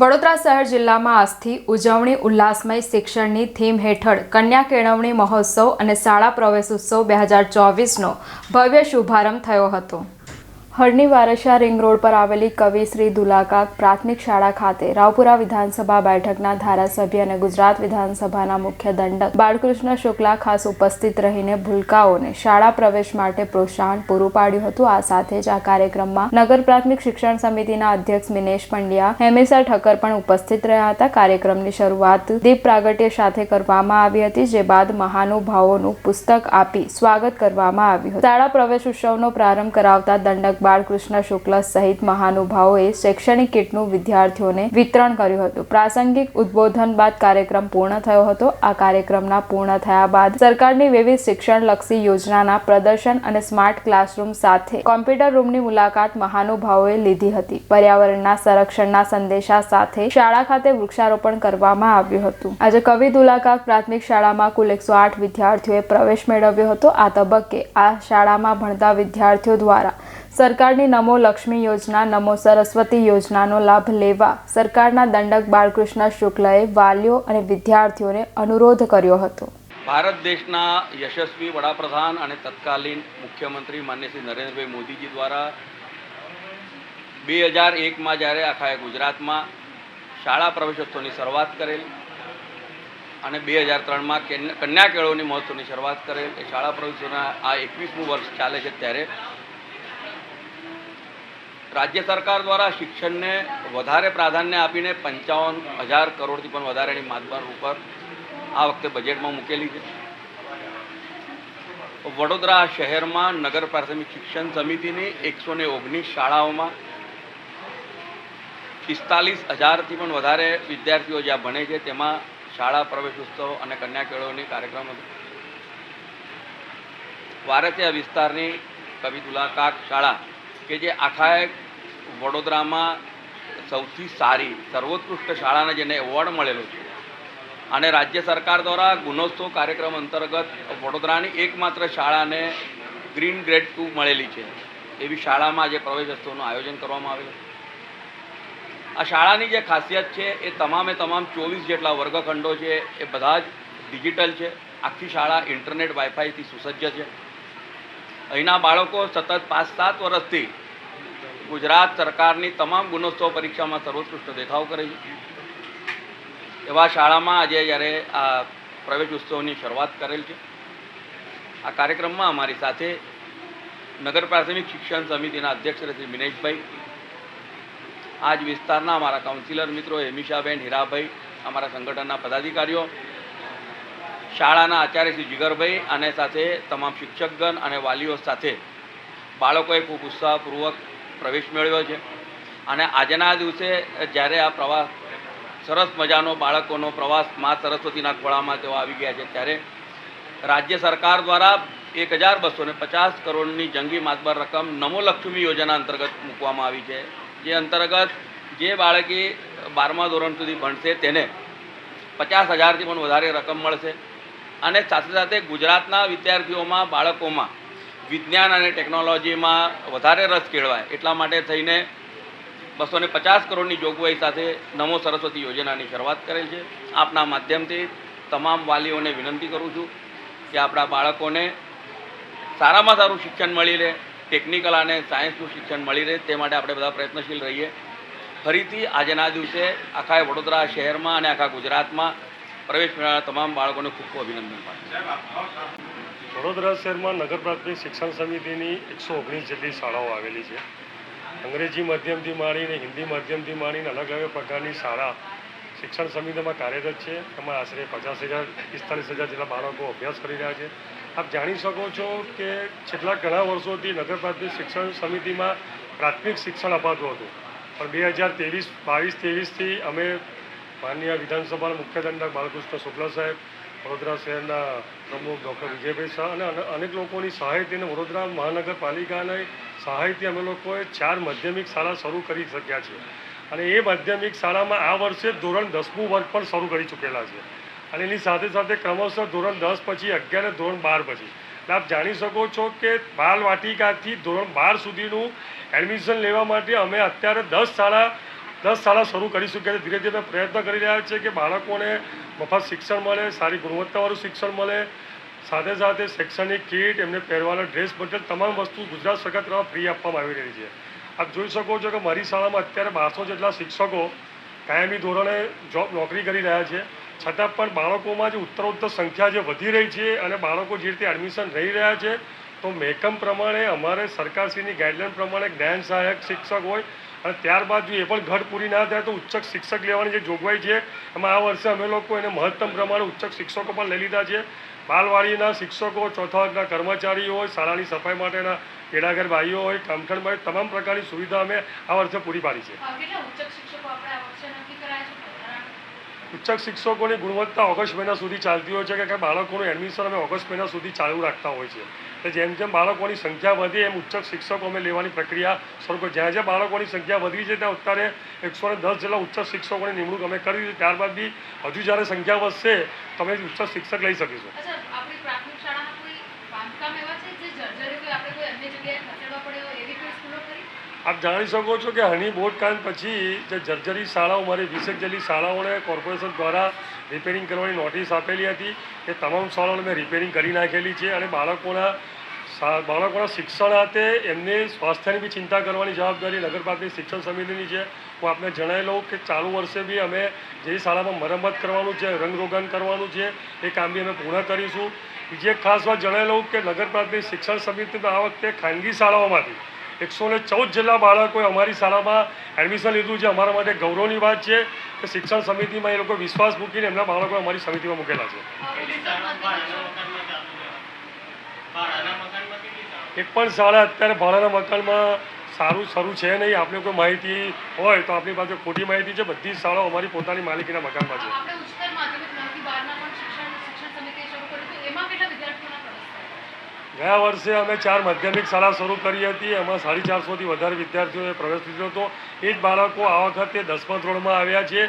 વડોદરા શહેર જિલ્લામાં આજથી ઉજવણી ઉલ્લાસમય શિક્ષણની થીમ હેઠળ કન્યા કેળવણી મહોત્સવ અને શાળા પ્રવેશોત્સવ બે હજાર ચોવીસનો ભવ્ય શુભારંભ થયો હતો. હળની વારસા રિંગ રોડ પર આવેલી કવિ શ્રી દુલાકાક પ્રાથમિક શાળા ખાતે રાવપુરા વિધાનસભા બેઠકના ધારાસભ્ય અને ગુજરાત વિધાનસભાના મુખ્ય દંડક બાળકૃષ્ણ શુક્લા ખાસ ઉપસ્થિત રહીને ભૂલકાઓને શાળા પ્રવેશ માટે પ્રોત્સાહન પૂરું પાડ્યું હતું. આ સાથે જ આ કાર્યક્રમમાં નગર પ્રાથમિક શિક્ષણ સમિતિના અધ્યક્ષ મિનેશ પંડ્યા, હેમેસા ઠક્કર પણ ઉપસ્થિત રહ્યા હતા. કાર્યક્રમની શરૂઆત દીપ પ્રાગટ્ય સાથે કરવામાં આવી હતી, જે બાદ મહાનુભાવોનું પુસ્તક આપી સ્વાગત કરવામાં આવ્યું શાળા પ્રવેશ ઉત્સવનો પ્રારંભ કરાવતા દંડક બાળકૃષ્ણ શુક્લ સહિત મહાનુભાવોએ શૈક્ષણિક કીટનું વિદ્યાર્થીઓને વિતરણ કર્યું હતું. પ્રાસંગિક ઉદ્બોધન બાદ કાર્યક્રમ પૂર્ણ થયો હતો. આ કાર્યક્રમના પૂર્ણ થયા બાદ સરકારની વિવિધ શિક્ષણલક્ષી યોજનાના પ્રદર્શન અને સ્માર્ટ ક્લાસરૂમ સાથે કોમ્પ્યુટર રૂમની મુલાકાત મહાનુભાવોએ લીધી હતી. પર્યાવરણના સંરક્ષણના સંદેશા સાથે શાળા ખાતે વૃક્ષારોપણ કરવામાં આવ્યું હતું. આજે કવિ દુલાકાક પ્રાથમિક શાળામાં કુલ એકસો આઠ વિદ્યાર્થીઓએ પ્રવેશ મેળવ્યો હતો. આ તબક્કે આ શાળામાં ભણતા વિદ્યાર્થીઓ દ્વારા સરકારની નમો લક્ષ્મી યોજના, નમો સરસ્વતી યોજનાનો લાભ લેવા સરકારના દંડક બાળકૃષ્ણ શુક્લએ વાલીઓ અને વિદ્યાર્થીઓને અનુરોધ કર્યો હતો. ભારત દેશના યશસ્વી વડાપ્રધાન અને તત્કાલીન મુખ્યમંત્રી માન્ય શ્રી નરેન્દ્રભાઈ મોદીજી દ્વારા બે હજાર એકમાં જ્યારે આખા ગુજરાતમાં શાળા પ્રવેશોત્સવની શરૂઆત કરેલ અને બે હજાર ત્રણમાં કન્યા કેળવણી મહોત્સવની શરૂઆત કરેલ, એ શાળા પ્રવેશોત્સવના આ એકવીસમું વર્ષ ચાલે છે ત્યારે રાજ્ય સરકાર દ્વારા શિક્ષણને વધારે પ્રાધાન્ય આપીને પંચાવન હજાર કરોડથી પણ વધારેની માતબાર ઉપર આ વખતે બજેટમાં મૂકેલી છે. વડોદરા શહેરમાં નગર પ્રાથમિક શિક્ષણ સમિતિની એકસો ને ઓગણીસ શાળાઓમાં પિસ્તાલીસ હજારથી પણ વધારે વિદ્યાર્થીઓ જ્યાં ભણે છે, તેમાં શાળા પ્રવેશ ઉત્સવ અને કન્યા કેળવણી કાર્યક્રમ હતો. વારસિયા વિસ્તારની કવિતુલા કાક શાળા કે જે આખા વડોદરામાં સૌથી સારી, સર્વોત્કૃષ્ટ શાળાને જેને એવોર્ડ મળેલો છે. અને રાજ્ય સરકાર દ્વારા ગુણોત્સવ કાર્યક્રમ અંતર્ગત વડોદરાની એકમાત્ર શાળાને ગ્રીન ગ્રેડ ટુ મળેલી છે. એવી શાળામાં આજે પ્રવેશોત્સવનું આયોજન કરવામાં આવેલું. આ શાળાની જે ખાસિયત છે, એ તમામે તમામ ચોવીસ જેટલા વર્ગખંડો છે, એ બધા જ ડિજિટલ છે. આખી શાળા ઇન્ટરનેટ વાઈફાઈથી સુસજ્જ છે. અહીંના બાળકો સતત પાંચ સાત વર્ષથી ગુજરાત સરકારની તમામ ગુણોત્સવ પરીક્ષામાં સર્વોત્કૃષ્ટ દેખાવ કરે છે. એવા શાળામાં આજે જ્યારે આ પ્રવેશ ઉત્સવની શરૂઆત કરેલ છે. આ કાર્યક્રમમાં અમારી સાથે નગર પ્રાથમિક શિક્ષણ સમિતિના અધ્યક્ષ શ્રી મિનેશભાઈ, આજ વિસ્તારના અમારા કાઉન્સિલર મિત્રો હેમિશાબેન હીરાભાઈ, અમારા સંગઠનના પદાધિકારીઓ શાળાના આચાર્ય શ્રી જીગરભાઈ અને સાથે તમામ શિક્ષકગણ અને વાલીઓ સાથે બાળકોએ ખૂબ ઉત્સાહપૂર્વક પ્રવેશ મેળવ્યો છે. અને આજના દિવસે જ્યારે આ પ્રવાસ, સરસ મજાનો બાળકોનો પ્રવાસ મા સરસ્વતીના ખોળામાં તેઓ આવી ગયા છે, ત્યારે રાજ્ય સરકાર દ્વારા એક હજાર બસો ને પચાસ કરોડની જંગી માતબર રકમ નમો લક્ષ્મી યોજના અંતર્ગત મૂકવામાં આવી છે. જે અંતર્ગત જે બાળકી બારમા ધોરણ સુધી ભણશે તેને પચાસ હજારથી પણ વધારે રકમ મળશે. અને સાથે સાથે ગુજરાતના વિદ્યાર્થીઓમાં, બાળકોમાં વિજ્ઞાન અને ટેકનોલોજીમાં વધારે રસ કેળવાય. એટલા માટે થઈને બસો ને પચાસ કરોડની જોગવાઈ સાથે નમો સરસ્વતી યોજનાની શરૂઆત કરેલ છે. આપના માધ્યમથી તમામ વાલીઓને વિનંતી કરું છું કે આપણા બાળકોને સારામાં સારું શિક્ષણ મળી રહે, ટેકનિકલ અને સાયન્સનું શિક્ષણ મળી રહે, તે માટે આપણે બધા પ્રયત્નશીલ રહીએ. ફરીથી, આજના દિવસે આખા વડોદરા શહેરમાં અને આખા ગુજરાતમાં પ્રવેશ મેળવનારા તમામ બાળકોને ખૂબ ખૂબ અભિનંદન વડોદરા શહેરમાં નગર પ્રાથમિક શિક્ષણ સમિતિની એકસો ઓગણીસ જેટલી શાળાઓ આવેલી છે. અંગ્રેજી માધ્યમથી માંડીને હિન્દી માધ્યમથી માંડીને અલગ અલગ પ્રકારની શાળા શિક્ષણ સમિતિમાં કાર્યરત છે. એમાં આશરે પચાસ હજાર, પિસ્તાલીસ હજાર જેટલા બાળકો અભ્યાસ કરી રહ્યા છે. આપ જાણી શકો છો કે છેલ્લા ઘણા વર્ષોથી નગર પ્રાથમિક શિક્ષણ સમિતિમાં પ્રાથમિક શિક્ષણ અપાતું હતું. પણ બે હજાર ત્રેવીસ, બાવીસ, ત્રેવીસથી અમે માનનીય વિધાનસભાના મુખ્ય દંડક બાલકૃષ્ણ શુક્લા સાહેબ, વડોદરા શહેરના પ્રમુખ ડૉક્ટર વિજયભાઈ શાહ અને અન- અનેક લોકોની સહાયથી અને વડોદરા મહાનગરપાલિકાની સહાયથી અમે લોકોએ ચાર માધ્યમિક શાળા શરૂ કરી શક્યા છીએ અને એ માધ્યમિક શાળામાં આ વર્ષે ધોરણ દસમું વર્ગ પણ શરૂ કરી ચૂકેલા છે. અને એની સાથે સાથે ક્રમશઃ ધોરણ દસ પછી અગિયાર અને ધોરણ બાર પછી. એટલે આપ જાણી શકો છો કે બાલ વાટિકાથી ધોરણ બાર સુધીનું એડમિશન લેવા માટે અમે અત્યારે દસ શાળા દસ શાળા શરૂ કરીશું કે ધીરે ધીરે પ્રયત્ન કરી રહ્યા છે કે બાળકોને મફત શિક્ષણ મળે, સારી ગુણવત્તાવાળું શિક્ષણ મળે. સાથે સાથે શૈક્ષણિક કીટ, એમને પહેરવાના ડ્રેસ મટીરિયલ તમામ વસ્તુ ગુજરાત સરકાર તરફ ફ્રી આપવામાં આવી રહી છે. આપ જોઈ શકો છો કે મારી શાળામાં અત્યારે બારસો જેટલા શિક્ષકો કાયમી ધોરણે જોબ નોકરી કરી રહ્યા છે. છતાં પણ બાળકોમાં જે ઉત્તરોત્તર સંખ્યા જે વધી રહી છે અને બાળકો જે રીતે એડમિશન રહી રહ્યા છે તો મેકમ પ્રમાણે અમારે સરકારશ્રીની ગાઈડલાઈન પ્રમાણે જ્ઞાન સહાયક શિક્ષક હોય અને ત્યારબાદ જો એ પણ ઘટ પૂરી ના થાય તો ઉચ્ચક શિક્ષક લેવાની જે જોગવાઈ છે એમાં આ વર્ષે અમે લોકો એને મહત્તમ પ્રમાણે ઉચ્ચક શિક્ષકો પણ લઈ લીધા છે. બાલવાડીના શિક્ષકો ચોથા વર્ગના કર્મચારીઓ હોય શાળાની સફાઈ માટેના તેડાગર ભાઈઓ હોય કામઠણ ભાઈ તમામ પ્રકારની સુવિધા અમે આ વર્ષે પૂરી પાડી છે? ઉચ્ચક શિક્ષકોની ગુણવત્તા ઓગસ્ટ મહિના સુધી ચાલતી હોય છે કે બાળકોનું એડમિશન અમે ઓગસ્ટ મહિના સુધી ચાલુ રાખતા હોય છે. એટલે જેમ જેમ બાળકોની સંખ્યા વધે, એમ ઉચ્ચક શિક્ષકો અમે લેવાની પ્રક્રિયા શરૂ કરી. જ્યાં જ્યાં બાળકોની સંખ્યા વધી છે, ત્યાં અત્યારે એકસો દસ જેટલા ઉચ્ચ શિક્ષકોની નિમણૂક અમે કરી છે. ત્યારબાદ બી હજુ જ્યારે સંખ્યા વધશે, તમે ઉચ્ચ શિક્ષક લઈ શકીશું અચ્છા આપણી પ્રાથમિક શાળાના કોઈ બાંધકામ એવા છે જે જર્જરી કોઈ આપણે કોઈ અન્ય જગ્યાએ ખસેડવા પડે હોય એવી કોઈ સ્કૂલો ખરી આપ જાણી શકો છો કે હની બોટકાંડ પછી જે જર્જરી શાળાઓ, મારી વીસેક જેટલી શાળાઓને કોર્પોરેશન દ્વારા રિપેરિંગ કરવાની નોટિસ આપેલી હતી, એ તમામ શાળાઓને મેં રિપેરિંગ કરી નાખેલી છે અને બાળકોના બાળકોના શિક્ષણ હાથે એમને સ્વાસ્થ્યની બી ચિંતા કરવાની જવાબદારી નગર શિક્ષણ સમિતિની છે. હું આપને જણાવી લઉં કે ચાલુ વર્ષે બી અમે જે શાળામાં મરમ્મત કરવાનું છે, રંગરોગન કરવાનું છે, એ કામ બી અમે પૂર્ણ કરીશું. બીજી એક ખાસ વાત જણાવી લઉં કે નગર શિક્ષણ સમિતિમાં આ વખતે ખાનગી શાળાઓમાંથી એકસો ને ચૌદ જેટલા બાળકોએ અમારી શાળામાં એડમિશન લીધું છે. અમારા માટે ગૌરવની વાત છે કે શિક્ષણ સમિતિમાં એ લોકો વિશ્વાસ મૂકીને એમના બાળકો અમારી સમિતિમાં મૂકેલા છે. એક પણ શાળા અત્યારે ભાડાના મકાનમાં સારું, શરૂ છે નહીં. આપણે કોઈ માહિતી હોય તો આપણી પાસે ખોટી માહિતી છે. બધી શાળાઓ અમારી પોતાની માલિકીના મકાનમાં છે આપણે ઉચ્ચતર માધ્યમિક નવથી બારના પણ શિક્ષણ શિક્ષણ સમિતિએ શરૂ કર્યું હતું એમાં કેટલા વિદ્યાર્થીઓના પ્રવેશ થયા ગયા વર્ષે અમે ચાર માધ્યમિક શાળા શરૂ કરી હતી. એમાં સાડી ચારસોથી વધારે વિદ્યાર્થીઓએ પ્રવેશ લીધો હતો. એ જ બાળકો આ વખતે દસમા ધોરણમાં આવ્યા છે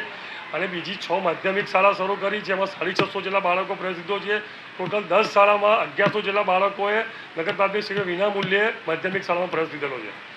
અને બીજી છ માધ્યમિક શાળા શરૂ કરી છે. એમાં સાડી છસો જેટલા બાળકો પ્રવેશ લીધો છે. ટોટલ દસ શાળામાં અગિયારસો જેટલા બાળકોએ નગર પ્રાથમિક શિક્ષણ વિના મૂલ્યે માધ્યમિક શાળામાં પ્રવેશ લીધેલો છે.